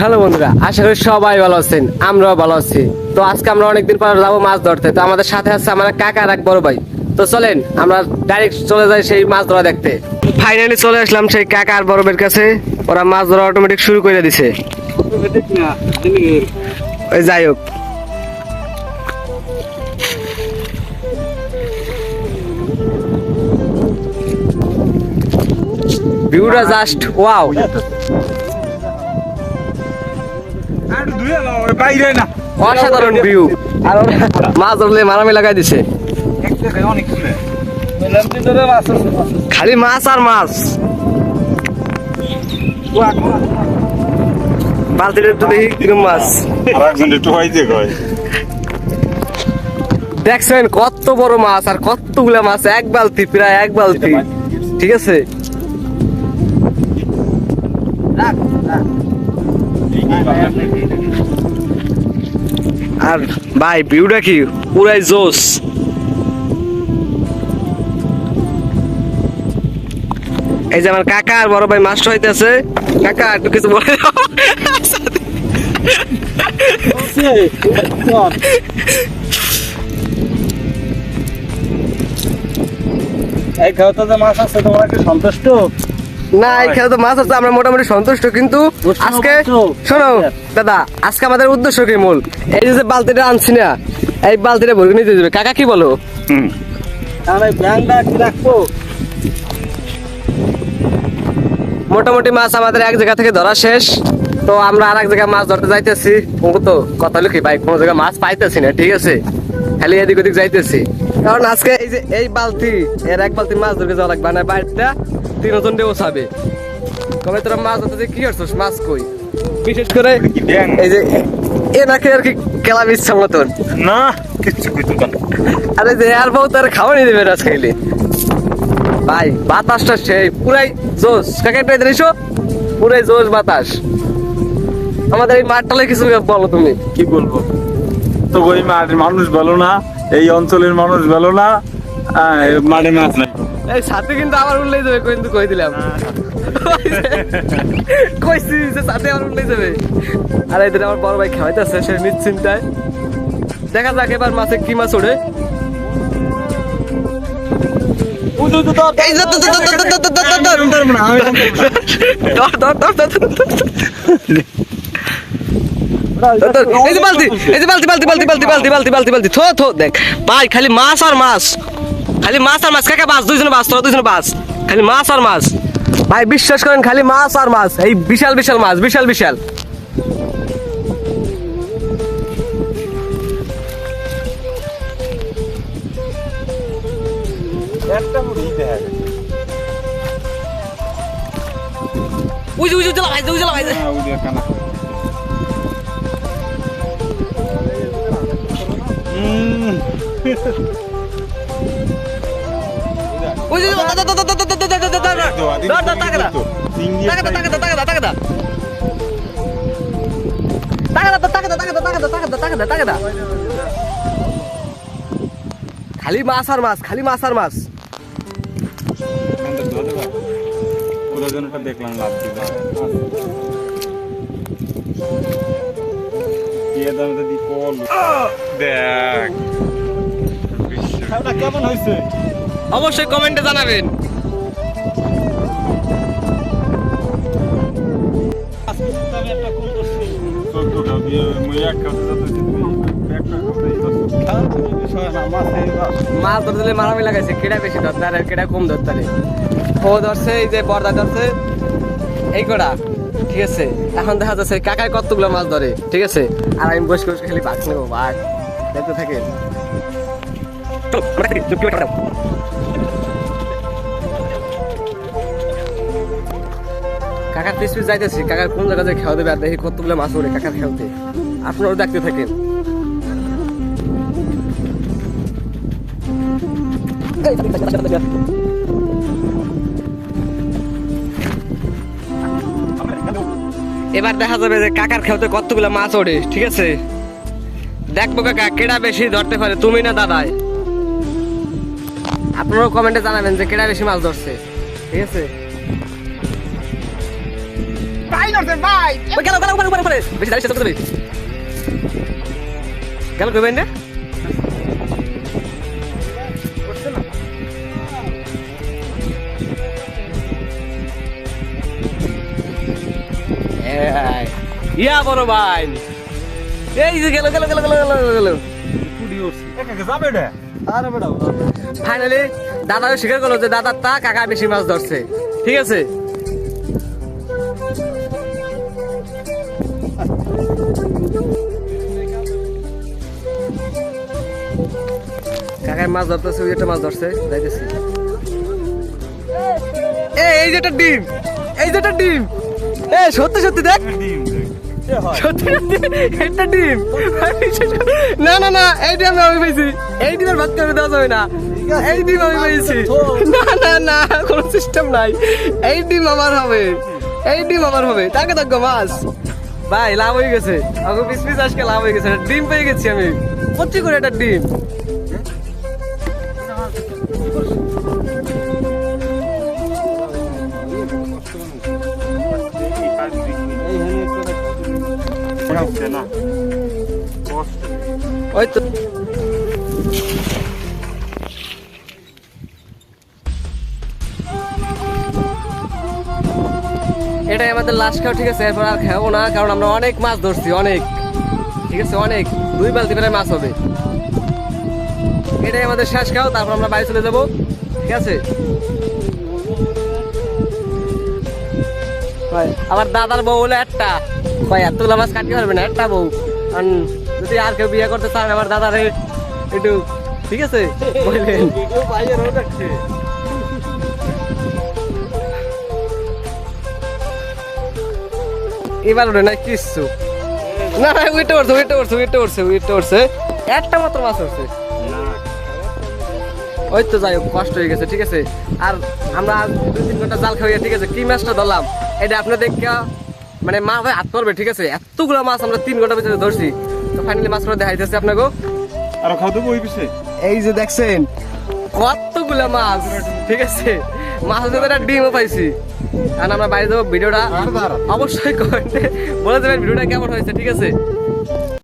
Hello বন্ধুরা, আশা করি সবাই ভালো আছেন, আমরাও ভালো আছি। তো আজকে আমরা অনেকদিন পর যাব মাছ ধরতে, তো আমাদের সাথে আছে আমার কাকা আর এক বড় ভাই। তো চলেন, আমরা ডাইরেক্ট চলে যাই সেই মাছ ধরা দেখতে। ফাইনালি চলে আসলাম সেই কাকা আর বড় ভাইয়ের কাছে, ওরা মাছ ধরা অটোমেটিক শুরু করে দিছে। ওই যাই হোক। ভিউটা জাস্ট ওয়াও অসাধারণ ভিউ আর মাছ ধরলে মারামি লাগাই দিছে। খালি মাছ আর মাছ। বালতিটা দেখি কিরম মাছ। দেখছেন কত বড় মাছ আর কতগুলা মাছ, এক বালতি, প্রায় এক বালতি। ঠিক আছে? আর ভাই, ভিউটা কি? পুরাই জোস এই যে আমার কাকা আর বড় ভাই মাস্টার হইতেছে। কাকা, একটু কিছু বলে এই খাওয়াতে যে মাছ আছে, তোমরা কি সন্তুষ্ট? না এখানে তো মাছ আছে আমরা মোটামুটি সন্তুষ্ট কিন্তু আজকে শোনো দাদা আজকে আমাদের উদ্দেশ্য কি মূল? এই যে বালতিটা আনছি না এই বালতিটা ভরে নিতে দেবে। কাকা কি বলো? এই মোটামুটি মাছ আমাদের এক জায়গা থেকে ধরা শেষ। তো আমরা আর এক জায়গায় মাছ ধরতে যাইতেছি। তো কথা লিখি ভাই কোনো জায়গায় মাছ পাইতেছি না ঠিক আছে? খালি এদিক ওদিক যাইতেছি। কারণ আজকে এই যে এই বালতি এর এক বালতি মাছ ধরতে যাওয়া লাগবে না বাড়িটা তিনজন দিয়ে ওসাবে কবে তোরা মাছ ধরতে কি করছিস মাছ কই? বিশেষ করে এই যে এ নাকি আর কি খেলা ইচ্ছা মতন। না কিচ্ছু কইতো না। আরে যে আর বউ তার খাওয়ানি দেবে রাজ খাইলে ভাই বাতাসটা সেই পুরাই জোশ। কাকে একটা এদের পুরাই জোশ বাতাস। আমাদের এই মাঠটালে কিছু বলো তুমি। কি বলব? তো ওই মাঠের মানুষ বলো না এই অঞ্চলের মানুষ ভালো না মাঠে মাছ নাই। এই সাথে কিন্তু আবার উল্লেই যাবে কিন্তু কই দিলাম কইছি যে সাথে আবার উল্লেই যাবে আর এদের আমার বড় ভাই খাওয়াইতেছে সে নিশ্চিন্তায় দেখা যাক এবার মাছে কি মাছ ওড়ে এই যে বালতি এই যে বালতি বালতি বালতি বালতি বালতি বালতি বালতি থো থো দেখ ভাই খালি মাছ আর মাছ খালি মাছ আর মাছ কাকা বাস দুইজনে বাস তোরা দুইজনে বাস খালি মাছ আর মাছ। ভাই বিশ্বাস করেন খালি মাছ আর মাছ। এই বিশাল বিশাল মাছ বিশাল বিশাল। চলা ভাই হ্যাঁ, ওই খালি মাছ আর মাছ খালি মাছ আর মাছ দেখলাম দেখ কেমন হয়েছে অবশ্যই কমেন্টে জানাবেন। মাছ ধরতে দিলে মারামি লাগাইছে কেডা বেশি ধরতে আর কেডা কম ধরতে ও ধরছে এই যে বর্দা ধরছে। এই কটা ঠিক আছে। এখন দেখা যাচ্ছে কাকায় কতগুলো মাছ ধরে ঠিক আছে? আর আমি বসে বসে খালি বাঘ নেব বাঘ দেখতে থাকে কাকার পিস পিস যাইতেছি, কাকার কোন জায়গা যে খেয়াল দেবে আর দেখি কতগুলো মাছ ওরে কাকার খেলতে আপনারাও দেখতে থাকেন। এবার দেখা যাবে যে কাকার খেলতে কতগুলো মাছ ওড়ে, ঠিক আছে? দেখব কাকা, কেডা বেশি ধরতে পারে, তুমি না দাদাই? আপনারাও কমেন্টে জানাবেন যে কেডা বেশি মাছ ধরছে, ঠিক আছে? তাই করছেন ভাই ওই গেল গেল উপরে উপরে উপরে বেশি দাঁড়িয়ে গেল কইবেন না ইয়া বড় ভাই। এই যে গেল গেল গেল গেল গেল গেল ফাইনালি দাদাও স্বীকার করল যে দাদার তা কাকা বেশি মাছ ধরছে। ঠিক আছে? কাকায় মাছ ধরতেছে ওই একটা মাছ ধরছে যাইতেছি। এই এই যেটা ডিম এই যেটা ডিম। এ সত্যি সত্যি দেখ। সত্যি সত্যি একটা ডিম। না না না এই ডিম আমি পাইছি। এই ডিমের ভাত করে দেওয়া যাবে না? এই ডিম আমি পাইছি। না না না কোনো সিস্টেম নাই। এই ডিম আমার হবে। এই ডিম আমার হবে। তাকে থাকব মাছ। ভাই লাভ হয়ে গেছে। আমাকে পিস পিস আজকে লাভ হয়ে গেছে। ডিম পেয়ে গেছি আমি। কচ্ছি করে একটা ডিম। ওই তো এটাই আমাদের লাস্ট খাও ঠিক আছে? এরপর আর খাব না, কারণ আমরা অনেক মাছ ধরছি, অনেক। ঠিক আছে, অনেক। দুই বালতি প্রায় মাছ হবে। এটাই আমাদের শেষ খাও তারপর আমরা বাড়ি চলে যাব। ঠিক আছে? আমার দাদার বউ হলো একটা। ভাই, এতগুলো মাছ কাটতে পারবে না, একটা বউ। আর যদি আর কেউ বিয়ে করতে চান আমার দাদার একটু, ঠিক আছে? এবার ওটা না কিচ্ছু। না না, উইটে উঠছে উইটে উঠছে উইটে উঠছে উইটে উঠছে একটা মাত্র মাছ উঠছে ওই তো যাই হোক কষ্ট হয়ে গেছে ঠিক আছে? আর আমরা দুই তিন ঘণ্টা জাল খাইয়ে ঠিক আছে? কি মাছটা ধরলাম? এটা আপনি দেখা মানে মা ভাই হাত করবে ঠিক আছে? এতগুলো মাছ আমরা তিন ঘণ্টার ভিতরে ধরছি। তো ফাইনালি মাছগুলো দেখাইতেছে আপনাকে আর খাওয়া দেবো ওই পিছে? এই যে দেখছেন কতগুলা মাছ ঠিক আছে? সাথে একটা ডিমও পাইছি। আর আমরা বাইরে যাব ভিডিওটা অবশ্যই কমেন্টে বলে দেবেন ভিডিওটা কেমন হয়েছে ঠিক আছে?